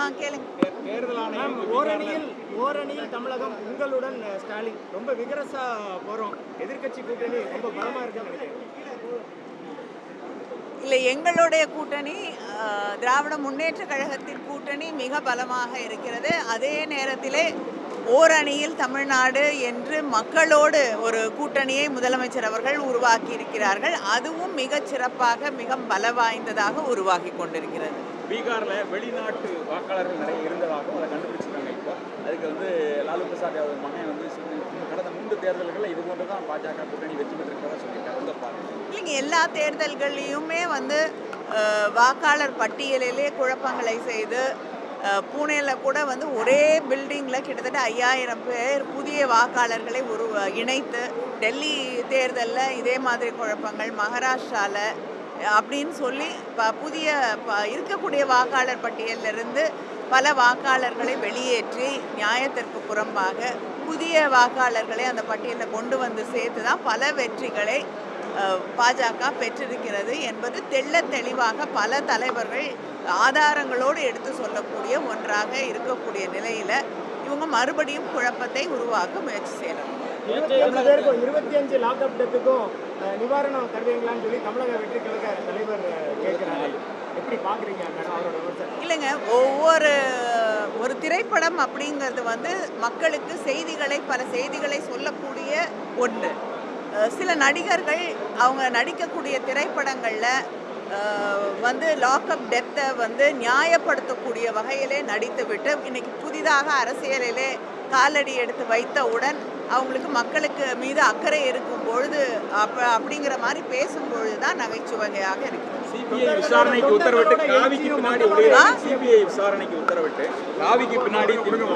ஆ கேளுங்க. தேர்தல் ஆணையம் ஓரணியில் ஓரணியில் தமிழகம் உங்களுடன் ஸ்டாலின். ரொம்ப விகரசா போறோம். எதிர்க்கட்சி கூட்டணி ரொம்ப பலமா இருக்குன்னு நினைக்கிறேன். இல்லை எங்களுடைய கூட்டணி திராவிட முன்னேற்ற கழகத்தின் கூட்டணி மிக பலமாக இருக்கிறது. அதே நேரத்திலே ஓரணியில் தமிழ்நாடு என்று மக்களோடு ஒரு கூட்டணியை முதலமைச்சர் அவர்கள் உருவாக்கி இருக்கிறார்கள் அதுவும் மிகச் சிறப்பாக மிக பல வாய்ந்ததாக உருவாகி கொண்டிருக்கிறது. பீகாரில் வெளிநாட்டு வாக்காளர்கள் நிறைய இருந்ததாகவும் அதை கண்டுபிடிச்சிருக்காங்க இப்போ. அதுக்கு வந்து லாலு பிரசாத் யாதவ் மகன் வந்து கடந்த மூன்று தேர்தல்களில் இது போன்று தான் பாஜக கூட்டணி வெற்றி பெற்றிருக்கிறதா சொல்லியிருக்காங்க. உங்க பார்வை இல்லைங்க எல்லா தேர்தல்கள்லையுமே வந்து வாக்காளர் பட்டியலிலே குழப்பங்களை செய்து பூனேல கூட வந்து ஒரே பில்டிங்கில் கிட்டத்தட்ட ஐயாயிரம் பேர் புதிய வாக்காளர்களை உரு இணைத்து டெல்லி தேர்தலில் இதே மாதிரி குழப்பங்கள் மகாராஷ்டிராவில் அப்படின்னு சொல்லி ப புதிய ப இருக்கக்கூடிய வாக்காளர் பட்டியலிருந்து பல வாக்காளர்களை வெளியேற்றி நியாயத்திற்கு புறம்பாக புதிய வாக்காளர்களை அந்த பட்டியலில் கொண்டு வந்து சேர்த்து தான் பல வெற்றிகளை அஹ், பாஜக பெற்றிருக்கிறது என்பது தெள்ள தெளிவாக பல தலைவர்கள் ஆதாரங்களோடு எடுத்து சொல்லக்கூடிய ஒன்றாக இருக்கக்கூடிய நிலையில் இவங்க மறுபடியும் குழப்பத்தை உருவாக்க முயற்சி செய்யலாம். இருபத்தி அஞ்சு இருபத்தி அஞ்சு லாக்அப் டெத்துக்கும் நிவாரணம் தருவீங்களான்னு சொல்லி தமிழக வெற்றி கழக தலைவர் அஹ், எப்படி பாக்குறீங்க மேடம் அவரோட இல்லைங்க ஒவ்வொரு ஒரு திரைப்படம் அப்படிங்கிறது வந்து மக்களுக்கு செய்திகளை பல செய்திகளை சொல்லக்கூடிய ஒன்று சில நடிகர்கள் அவங்க நடிக்கக்கூடிய திரைப்படங்களில் வந்து லாக்அப் டெத்தை வந்து நியாயப்படுத்தக்கூடிய வகையிலே நடித்துவிட்டு இன்னைக்கு புதிதாக அரசியலிலே காலடி எடுத்து வைத்தவுடன் அவங்களுக்கு மக்களுக்கு மீது அக்கறை இருக்கும் பொழுது அப்ப அப்படிங்கிற மாதிரி பேசும் பொழுது தான் நகைச்சுவையாக இருக்கிறது சிபிஐ விசாரணைக்கு உத்தரவிட்டு காவிக்கு பின்னாடி சிபிஐ விசாரணைக்கு உத்தரவிட்டு காவிக்கு பின்னாடி திரும்ப